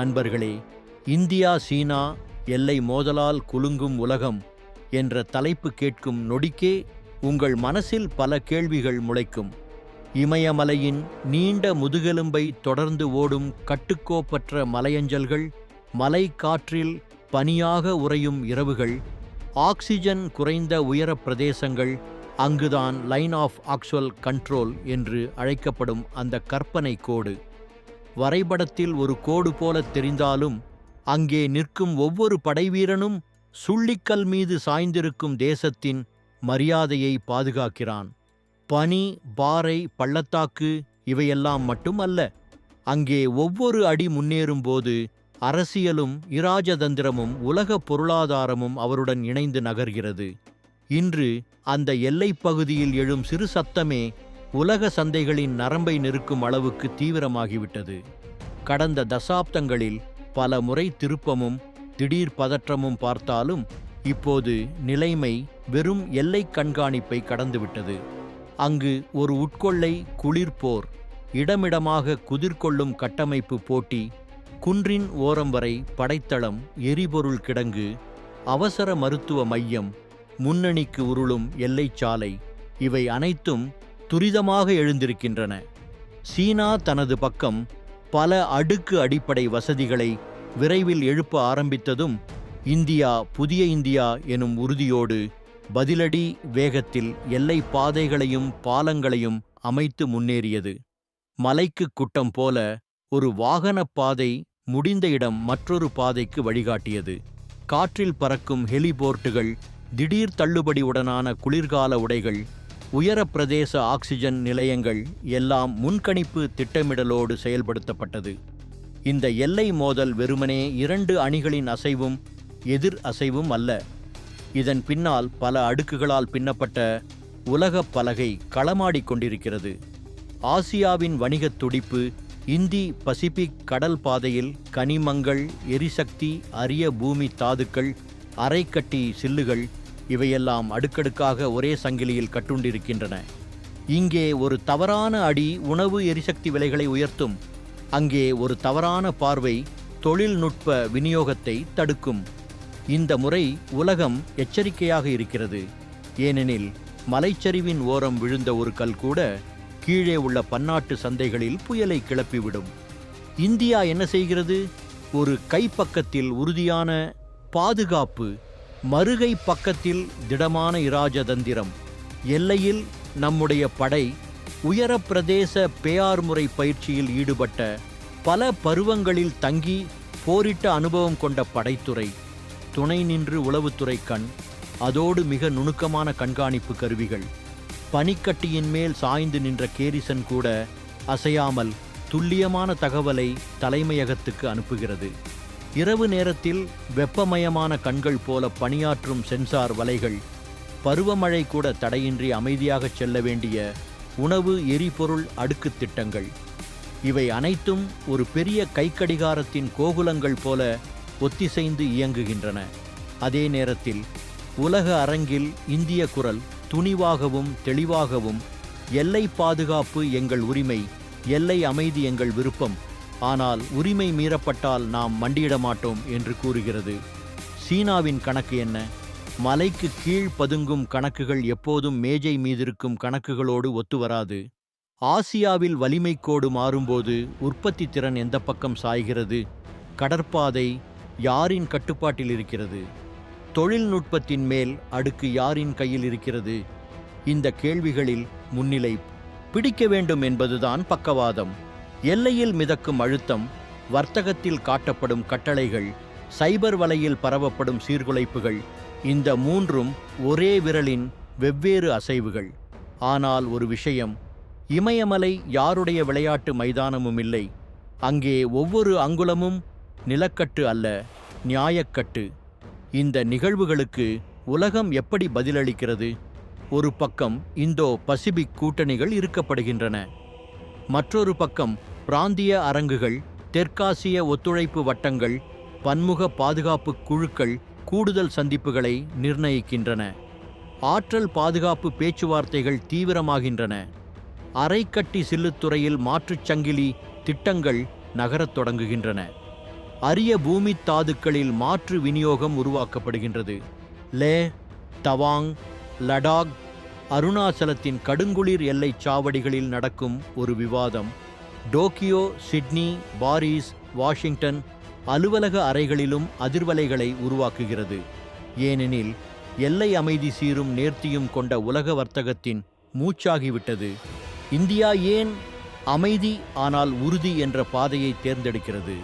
நண்பர்களே இந்தியா சீனா எல்லை மோதலால் குலுங்கும் உலகம் என்ற தலைப்பு கேட்கும் நொடிக்கே உங்கள் மனசில் பல கேள்விகள் முளைக்கும். இமயமலையின் நீண்ட முதுகெலும்பை தொடர்ந்து ஓடும் கட்டுக்கோப்பற்ற மலையஞ்சல்கள் மலை காற்றில் பனியாக உறையும் இரவுகள் ஆக்சிஜன் குறைந்த உயரப் பிரதேசங்கள் அங்குதான் லைன் ஆஃப் ஆக்சுவல் கண்ட்ரோல் என்று அழைக்கப்படும் அந்த கற்பனை கோடு. வரைபடத்தில் ஒரு கோடு போல தெரிந்தாலும் அங்கே நிற்கும் ஒவ்வொரு படைவீரனும் சுள்ளிக்கல் மீது சாய்ந்திருக்கும் தேசத்தின் மரியாதையை பாதுகாக்கிறான். பனி பாறை பள்ளத்தாக்கு இவையெல்லாம் மட்டும் அல்ல. அங்கே ஒவ்வொரு அடி முன்னேறும்போது அரசியலும் இராஜதந்திரமும் உலக பொருளாதாரமும் அவருடன் இணைந்து நகர்கிறது. இன்று அந்த எல்லைப் பகுதியில் எழும் சிறு சத்தமே உலக சந்தைகளின் நரம்பை நெருக்கும் அளவுக்கு தீவிரமாகிவிட்டது. கடந்த தசாப்தங்களில் பல முறை திருப்பமும் திடீர் பதற்றமும் பார்த்தாலும் இப்போது நிலைமை வெறும் எல்லை கண்காணிப்பை கடந்துவிட்டது. அங்கு ஒரு உட்கொள்ளை குளிர்போர் இடமிடமாக குதிர்கொள்ளும் கட்டமைப்பு போட்டி குன்றின் ஓரம் வரை படைத்தளம் எரிபொருள் கிடங்கு அவசர மருத்துவ மையம் முன்னணிக்கு உருளும் எல்லைச்சாலை இவை அனைத்தும் துரிதமாக எழுந்திருக்கின்றன. சீனா தனது பக்கம் பல அடுக்கு அடிப்படை வசதிகளை விரைவில் எழுப்ப ஆரம்பித்ததும் இந்தியா புதிய இந்தியா எனும் உறுதியோடு பதிலடி வேகத்தில் எல்லை பாதைகளையும் பாலங்களையும் அமைத்து முன்னேறியது. மலைக்கு குட்டம் போல ஒரு வாகனப் பாதை முடிந்த இடம் மற்றொரு பாதைக்கு வழிகாட்டியது. காற்றில் பறக்கும் ஹெலிபோர்ட்டுகள் திடீர் தள்ளுபடியுடனான குளிர்கால உடைகள் உயர பிரதேச ஆக்சிஜன் நிலையங்கள் எல்லாம் முன்கணிப்பு திட்டமிடலோடு செயல்படுத்தப்பட்டது. இந்த எல்லை மோதல் வெறுமனே இரண்டு அணிகளின் அசைவும் எதிர் அசைவும் அல்ல. இதன் பின்னால் பல அடுக்குகளால் பின்னப்பட்ட உலகப் பலகை களமாடிக் கொண்டிருக்கிறது. ஆசியாவின் வணிகத் துடிப்பு இந்தி பசிபிக் கடல் பாதையில் கனிமங்கள் எரிசக்தி அரிய பூமி தாதுக்கள் அரைக்கட்டி சில்லுகள் இவையெல்லாம் அடுக்கடுக்காக ஒரே சங்கிலியில் கட்டுண்டிருக்கின்றன. இங்கே ஒரு தவறான அடி உணவு எரிசக்தி விலைகளை உயர்த்தும். அங்கே ஒரு தவறான பார்வை தொழில்நுட்ப விநியோகத்தை தடுக்கும். இந்த முறை உலகம் எச்சரிக்கையாக இருக்கிறது. ஏனெனில் மலைச்சரிவின் ஓரம் விழுந்த ஒரு கல் கூட கீழே உள்ள பன்னாட்டு சந்தைகளில் புயலை கிளப்பிவிடும். இந்தியா என்ன செய்கிறது? ஒரு கைப்பக்கத்தில் உறுதியான பாதுகாப்பு மறுகை பக்கத்தில் திடமான இராஜதந்திரம். எல்லையில் நம்முடைய படை உயர பிரதேச பேயார்முறை பயிற்சியில் ஈடுபட்ட பல பருவங்களில் தங்கி போரிட்ட அனுபவம் கொண்ட படைத்துறை துணை நின்று உளவுத்துறை கண் அதோடு மிக நுணுக்கமான கண்காணிப்பு கருவிகள். பனிக்கட்டியின் மேல் சாய்ந்து நின்ற கேரிசன் கூட அசையாமல் துல்லியமான தகவலை தலைமையகத்துக்கு அனுப்புகிறது. இரவு நேரத்தில் வெப்பமயமான கண்கள் போல பணியாற்றும் சென்சார் வலைகள் பருவமழை கூட தடையின்றி அமைதியாகச் செல்ல வேண்டிய உணவு எரிபொருள் அடுக்குத் திட்டங்கள். இவை அனைத்தும் ஒரு பெரிய கைக்கடிகாரத்தின் கோகுலங்கள் போல ஒத்திசைந்து இயங்குகின்றன. அதே நேரத்தில் உலக அரங்கில் இந்திய குரல் துணிவாகவும் தெளிவாகவும் எல்லை பாதுகாப்பு எங்கள் உரிமை எல்லை அமைதி எங்கள் விருப்பம் ஆனால் உரிமை மீறப்பட்டால் நாம் மண்டியிட மாட்டோம் என்று கூறுகிறது. சீனாவின் கணக்கு என்ன? மலைக்கு கீழ் பதுங்கும் கணக்குகள் எப்போதும் மேஜை மீதிருக்கும் கணக்குகளோடு ஒத்துவராது ஆசியாவில் வலிமை கோடு மாறும்போது உற்பத்தி திறன் எந்த பக்கம் சாய்கிறது? கடற்பாதை யாரின் கட்டுப்பாட்டில் இருக்கிறது? தொழில்நுட்பத்தின் மேல் அடுக்கு யாரின் கையில் இருக்கிறது? இந்த கேள்விகளில் முன்னிலை பிடிக்க வேண்டும் என்பதுதான் பக்கவாதம். எல்லையில் மிதக்கும் அழுத்தம் வர்த்தகத்தில் காட்டப்படும் கட்டளைகள் சைபர் வலையில் பரவப்படும் சீர்குலைப்புகள் இந்த மூன்றும் ஒரே விரலின் வெவ்வேறு அசைவுகள். ஆனால் ஒரு விஷயம் இமயமலை யாருடைய விளையாட்டு மைதானமும் இல்லை அங்கே ஒவ்வொரு அங்குலமும் நிலக்கட்டு அல்ல நியாயக்கட்டு. இந்த நிகழ்வுகளுக்கு உலகம் எப்படி பதிலளிக்கிறது? ஒரு பக்கம் இந்தோ பசிபிக் கூட்டணிகள் இருக்கப்படுகின்றன மற்றொரு பக்கம் பிராந்திய அரங்குகள் தெற்காசிய ஒத்துழைப்பு வட்டங்கள் பன்முக பாதுகாப்பு குழுக்கள் கூடுதல் சந்திப்புகளை நிர்ணயிக்கின்றன. ஆற்றல் பாதுகாப்பு பேச்சுவார்த்தைகள் தீவிரமாகின்றன. அரைக்கட்டி சில்லுத்துறையில் மாற்றுச் சங்கிலி திட்டங்கள் நகரத் தொடங்குகின்றன. அரிய பூமி தாதுக்களில் மாற்று விநியோகம் உருவாக்கப்படுகின்றது. லே தவாங் லடாக் அருணாச்சலத்தின் கடுங்குளிர் எல்லைச் சாவடிகளில் நடக்கும் ஒரு விவாதம். டோக்கியோ சிட்னி பாரிஸ் வாஷிங்டன் அலுவலக அறைகளிலும் அதிர்வலைகளை உருவாக்குகிறது. ஏனெனில் எல்லை அமைதி சீரும் நேர்த்தியும் கொண்ட உலக வர்த்தகத்தின் மூச்சாகிவிட்டது. இந்தியா ஏன் அமைதி ஆனால் உறுதி என்ற பாதையை தேர்ந்தெடுக்கிறது?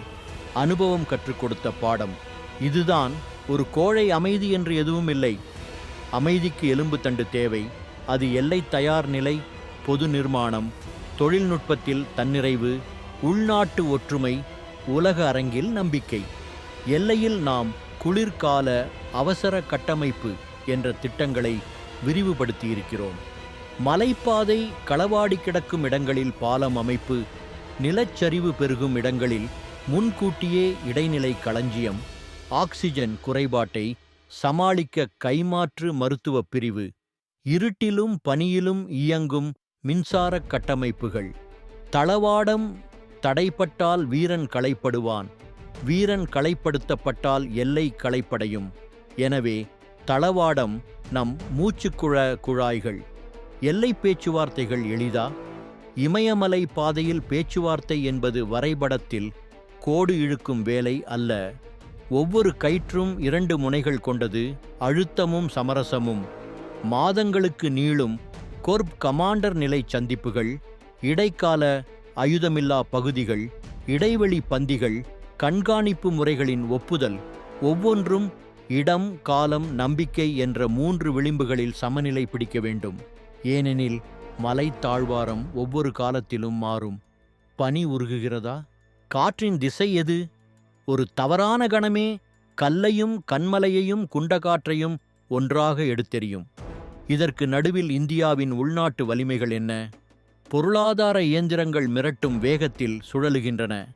அனுபவம் கற்றுக் கொடுத்த பாடம். இதுதான் ஒரு கோழை அமைதி என்று எதுவும் இல்லை அமைதிக்கு எலும்பு தண்டு தேவை. அது எல்லை தயார் நிலை பொது நிர்மாணம் தொழில்நுட்பத்தில் தன்னிறைவு உள்நாட்டு ஒற்றுமை உலக அரங்கில் நம்பிக்கை. எல்லையில் நாம் குளிர்கால அவசர கட்டமைப்பு என்ற திட்டங்களை விரிவுபடுத்தியிருக்கிறோம். மலைப்பாதை களவாடி கிடக்கும் இடங்களில் பாலம் அமைப்பு நிலச்சரிவு பெருகும் இடங்களில் முன்கூட்டியே இடைநிலை களஞ்சியம் ஆக்சிஜன் குறைபாட்டை சமாளிக்க கைமாற்று மருத்துவப் பிரிவு இருட்டிலும் பனியிலும் இயங்கும் மின்சார கட்டமைப்புகள். தளவாடம் தடைப்பட்டால் வீரன் களைப்படுவான். வீரன் களைப்படுத்தப்பட்டால் எல்லை களைப்படையும். எனவே தளவாடம் நம் மூச்சுக்குழ குழாய்கள். எல்லை பேச்சுவார்த்தைகள் எளிதா? இமயமலை பாதையில் பேச்சுவார்த்தை என்பது வரைபடத்தில் கோடு இழுக்கும் வேலை அல்ல. ஒவ்வொரு கயிற்றும் இரண்டு முனைகள் கொண்டது அழுத்தமும் சமரசமும். மாதங்களுக்கு நீளும் கொர்ப் கமாண்டர் நிலை சந்திப்புகள் இடைக்கால அயுதமில்லா பகுதிகள் இடைவெளி பந்திகள் கண்காணிப்பு முறைகளின் ஒப்புதல் ஒவ்வொன்றும் இடம் காலம் நம்பிக்கை என்ற மூன்று விளிம்புகளில் சமநிலை பிடிக்க வேண்டும். ஏனெனில் மலை தாழ்வாரம் ஒவ்வொரு காலத்திலும் மாறும். பனி உருகுகிறதா? காற்றின் திசை எது? ஒரு தவறான கணமே கல்லையும் கண்மலையையும் குண்டகாற்றையும் ஒன்றாக எடுத்தெறியும். இதற்கு நடுவில் இந்தியாவின் உள்நாட்டு வலிமைகள் என்ன? பொருளாதார இயந்திரங்கள் மிரட்டும் வேகத்தில் சுழலுகின்றன.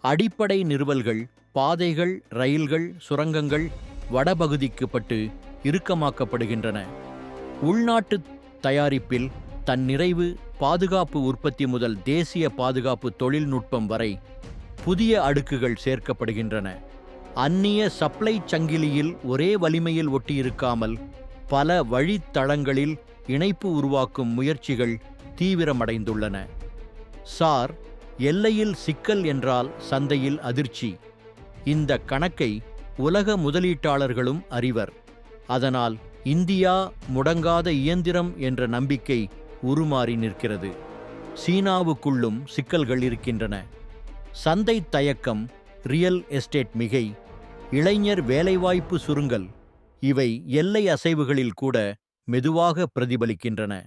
அடிப்படை நிறுவல்கள் பாதைகள் ரயில்கள் சுரங்கங்கள் வடபகுதிக்கு பட்டு இறுக்கமாக்கப்படுகின்றன. உள்நாட்டு தயாரிப்பில் தன் நிறைவு பாதுகாப்பு உற்பத்தி முதல் தேசிய பாதுகாப்பு தொழில்நுட்பம் வரை புதிய அடுக்குகள் சேர்க்கப்படுகின்றன. அந்நிய சப்ளை சங்கிலியில் ஒரே வலிமையில் ஒட்டியிருக்காமல் பல வழித்தளங்களில் இணைப்பு உருவாக்கும் முயற்சிகள் தீவிரமடைந்துள்ளன. சார் எல்லையில் சிக்கல் என்றால் சந்தையில் அதிர்ச்சி. இந்த கணக்கை உலக முதலீட்டாளர்களும் அறிவர். அதனால் இந்தியா முடங்காத இயந்திரம் என்ற நம்பிக்கை உருமாறி நிற்கிறது. சீனாவுக்குள்ளும் சிக்கல்கள் இருக்கின்றன. சந்தை தயக்கம் ரியல் எஸ்டேட் மிகை இளைஞர் வேலைவாய்ப்பு சுருங்கல் இவை எல்லை அசைவுகளில் கூட மெதுவாக பிரதிபலிக்கின்றன.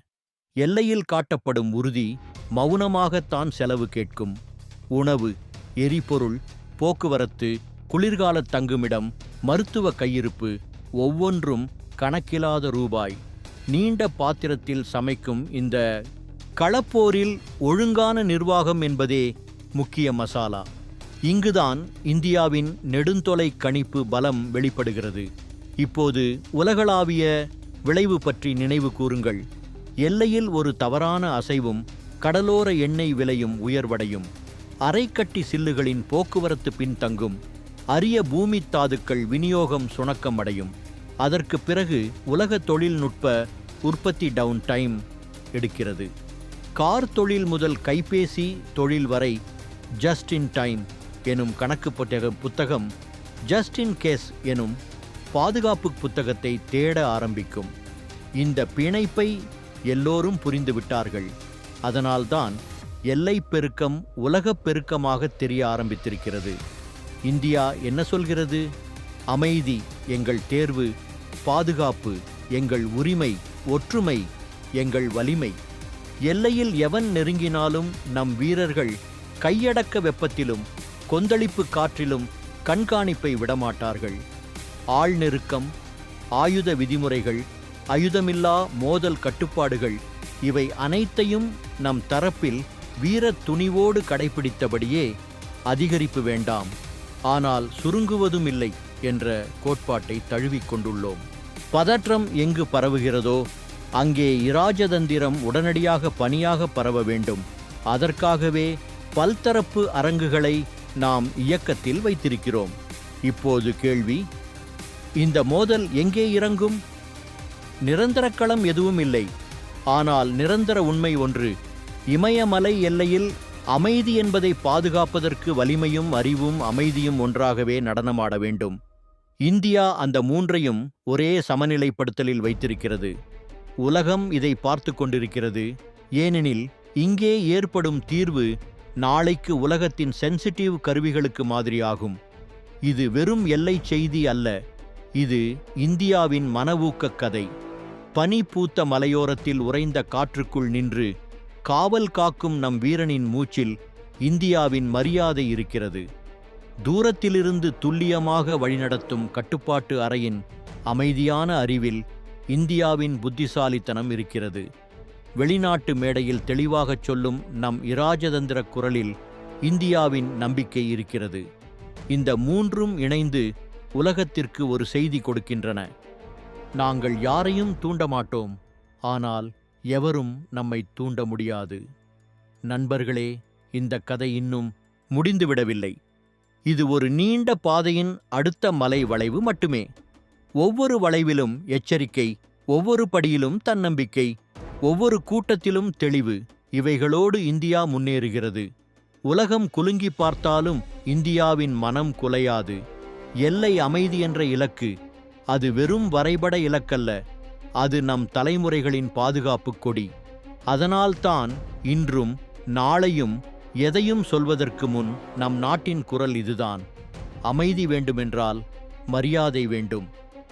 எல்லையில் காட்டப்படும் உறுதி மௌனமாகத்தான் செலவு கேட்கும். உணவு எரிபொருள் போக்குவரத்து குளிர்கால தங்குமிடம் மருத்துவ கையிருப்பு ஒவ்வொன்றும் கணக்கிலாத ரூபாய். நீண்ட பாத்திரத்தில் சமைக்கும் இந்த களப்போரில் ஒழுங்கான நிர்வாகம் என்பதே முக்கிய மசாலா. இங்குதான் இந்தியாவின் நெடுந்தொலை கணிப்பு பலம் வெளிப்படுகிறது. இப்போது உலகளாவிய விளைவு பற்றி நினைவு கூறுங்கள். எல்லையில் ஒரு தவறான அசைவும் கடலோர எண்ணெய் விலையும் உயர்வடையும். அரைக்கட்டி சில்லுகளின் போக்குவரத்து பின்தங்கும். அரிய பூமி தாதுக்கள் விநியோகம் சுணக்கம் அடையும் அதற்கு பிறகு உலக தொழில்நுட்ப உற்பத்தி டவுன் டைம் எடுக்கிறது. கார் தொழில் முதல் கைபேசி தொழில் வரை ஜஸ்ட் இன் டைம் எனும் கணக்கு புத்தகம் புத்தகம் ஜஸ்ட் இன் கேஸ் எனும் பாதுகாப்பு புத்தகத்தை தேட ஆரம்பிக்கும். இந்த பிணைப்பை எல்லோரும் புரிந்துவிட்டார்கள் அதனால்தான் எல்லை பெருக்கம் உலகப் பெருக்கமாக தெரிய ஆரம்பித்திருக்கிறது. இந்தியா என்ன சொல்கிறது? அமைதி எங்கள் தேர்வு பாதுகாப்பு எங்கள் உரிமை ஒற்றுமை எங்கள் வலிமை. எல்லையில் எவன் நெருங்கினாலும் நம் வீரர்கள் கையடக்க வெப்பத்திலும் கொந்தளிப்பு காற்றிலும் கண்காணிப்பை விடமாட்டார்கள். ஆள் நெருக்கம் ஆயுத விதிமுறைகள் அயுதமில்லா மோதல் கட்டுப்பாடுகள் இவை அனைத்தையும் நம் தரப்பில் வீரத் துணிவோடு கடைபிடித்தபடியே அதிகரிப்பு வேண்டாம். ஆனால் சுருங்குவதும் இல்லை என்ற கோட்பாட்டை தழுவிக் கொண்டுள்ளோம். பதற்றம் எங்கு பரவுகிறதோ அங்கே இராஜதந்திரம் உடனடியாக பணியாக பரவ வேண்டும். அதற்காகவே பல்தரப்பு அரங்குகளை நாம் இயக்கத்தில் வைத்திருக்கிறோம். இப்போது கேள்வி இந்த மோதல் எங்கே இறங்கும்? நிரந்தர களம் எதுவும் இல்லை. ஆனால் நிரந்தர உண்மை ஒன்று இமயமலை எல்லையில் அமைதி என்பதை பாதுகாப்பதற்கு வலிமையும் அறிவும் அமைதியும் ஒன்றாகவே நடனமாட வேண்டும். இந்தியா அந்த மூன்றையும் ஒரே சமநிலைப்படுத்தலில் வைத்திருக்கிறது. உலகம் இதை பார்த்து கொண்டிருக்கிறது. ஏனெனில் இங்கே ஏற்படும் தீர்வு நாளைக்கு உலகத்தின் சென்சிட்டிவ் கருவிகளுக்கு மாதிரியாகும். இது வெறும் எல்லை செய்தி அல்ல. இது இந்தியாவின் மனவூக்கக் கதை. பனி பூத்த மலையோரத்தில் உறைந்த காற்றுக்குள் நின்று காவல் காக்கும் நம் வீரனின் மூச்சில் இந்தியாவின் மரியாதை இருக்கிறது. தூரத்திலிருந்து துல்லியமாக வழிநடத்தும் கட்டுப்பாட்டு அறையின் அமைதியான அறிவில் இந்தியாவின் புத்திசாலித்தனம் இருக்கிறது. வெளிநாட்டு மேடையில் தெளிவாகச் சொல்லும் நம் இராஜதந்திர குரலில் இந்தியாவின் நம்பிக்கை இருக்கிறது. இந்த மூன்றும் இணைந்து உலகத்திற்கு ஒரு செய்தி கொடுக்கின்றன. நாங்கள் யாரையும் தூண்ட மாட்டோம் ஆனால் எவரும் நம்மை தூண்ட முடியாது. நண்பர்களே இந்த கதை இன்னும் முடிந்துவிடவில்லை இது ஒரு நீண்ட பாதையின் அடுத்த மலை வளைவு மட்டுமே. ஒவ்வொரு வளைவிலும் எச்சரிக்கை ஒவ்வொரு படியிலும் தன்னம்பிக்கை ஒவ்வொரு கூட்டத்திலும் தெளிவு இவைகளோடு இந்தியா முன்னேறுகிறது. உலகம் குலுங்கி பார்த்தாலும் இந்தியாவின் மனம் குலையாது. எல்லை அமைதி என்ற இலக்கு. அது வெறும் வரைபட இலக்கல்ல. அது நம் தலைமுறைகளின் பாதுகாப்பு கொடி. அதனால்தான் இன்றும் நாளையும் எதையும் சொல்வதற்கு முன் நம் நாட்டின் குரல் இதுதான். அமைதி வேண்டுமென்றால் மரியாதை வேண்டும்.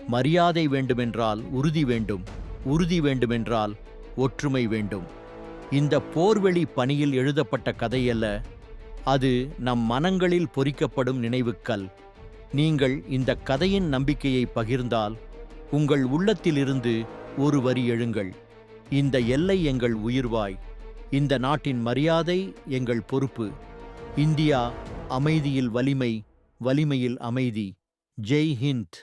மரியாதை வேண்டுமென்றால் உறுதி வேண்டும். உறுதி வேண்டுமென்றால் ஒற்றுமை வேண்டும். இந்த போர்வெளி பணியில் எழுதப்பட்ட கதையல்ல. அது நம் மனங்களில் பொறிக்கப்படும் நினைவுக்கல். நீங்கள் இந்த கதையின் நம்பிக்கையை பகிர்ந்தால் உங்கள் உள்ளத்திலிருந்து ஒரு வரி எழுங்கள். இந்த எல்லை எங்கள் உயிர்வாய் இந்த நாட்டின் மரியாதை எங்கள் பொறுப்பு. இந்தியா அமைதியில் வலிமை வலிமையில் அமைதி. ஜெய் ஹிந்த்.